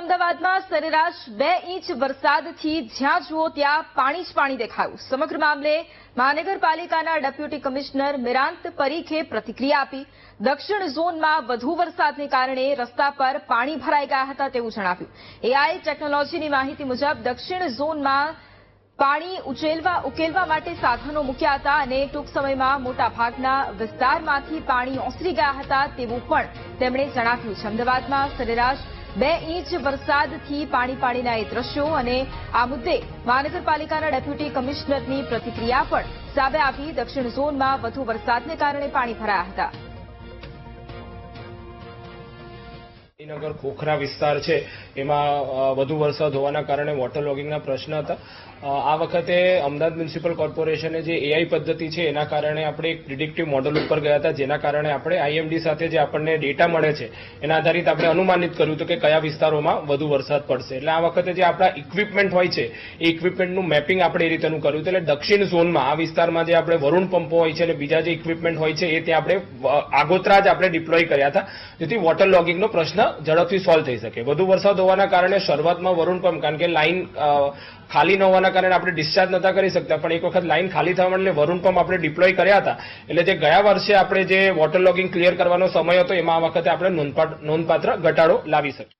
અમદાવાદમાં સરેરાશ બે ઇંચ વરસાદથી જ્યાં જુઓ ત્યાં પાણી જ પાણી દેખાયું. સમગ્ર મામલે મહાનગરપાલિકાના ડેપ્યુટી કમિશનર મિરાંત પરીખે પ્રતિક્રિયા આપી. દક્ષિણ ઝોનમાં વધુ વરસાદને કારણે રસ્તા પર પાણી ભરાઈ ગયા હતા તેવું જણાવ્યું. એઆઈ ટેકનોલોજીની માહિતી મુજબ દક્ષિણ ઝોનમાં પાણી ઉચેલવા ઉકેલવા માટે સાધનો મૂક્યા હતા અને ટૂંક સમયમાં મોટાભાગના વિસ્તારમાંથી પાણી ઓસરી ગયા હતા તેવું પણ તેમણે જણાવ્યું છે. અમદાવાદમાં સરેરાશ બે ઇંચ વરસાદથી પાણી પાણીના એ દ્રશ્યો અને આ મુદ્દે મહાનગરપાલિકાના ડેપ્યુટી કમિશનરની પ્રતિક્રિયા પણ સામે આવી. દક્ષિણ ઝોનમાં વધુ વરસાદને કારણે પાણી ભરાયા હતા. નગર ખોખરા વિસ્તાર છે, એમાં વધુ વરસાદ હોવાના કારણે વોટર લોગિંગના પ્રશ્ન હતા. આ વખતે અમદાવાદ મ્યુનિસિપલ કોર્પોરેશને જે એઆઈ પદ્ધતિ છે, એના કારણે આપણે એક પ્રિડિક્ટિવ મોડલ ઉપર ગયા હતા, જેના કારણે આપણે આઈએમડી સાથે જે આપણને ડેટા મળે છે, એના આધારિત આપણે અનુમાનિત કર્યું હતું કે કયા વિસ્તારોમાં વધુ વરસાદ પડશે. એટલે આ વખતે જે આપણા ઇક્વિપમેન્ટ હોય છે, એ ઇક્વિપમેન્ટનું મેપિંગ આપણે એ રીતેનું કર્યું હતું. એટલે દક્ષિણ ઝોનમાં આ વિસ્તારમાં જે આપણે વરુણ પંપો હોય છે અને બીજા જે ઇક્વિપમેન્ટ હોય છે, એ ત્યાં આપણે આગોતરા જ આપણે ડિપ્લોય કર્યા હતા. જેથી વોટર લોગિંગનો પ્રશ્ન ઝડપથી સોલ્વ થઈ શકે. વધુ વરસાદ હોવાના કારણે શરૂઆતમાં વરુણ પંપ કારણ કે લાઈન ખાલી ન હોવાના કારણે આપણે ડિસ્ચાર્જ નતા કરી શકતા, પણ એક વખત લાઈન ખાલી થવા એટલે વરુણ પંપ આપણે ડિપ્લોય કર્યા હતા. એટલે જે ગયા વર્ષે આપણે જે વોટર લોગિંગ ક્લિયર કરવાનો સમય હતો, એમાં આ વખતે આપણે નોંધપાત્ર ઘટાડો લાવી શકીએ.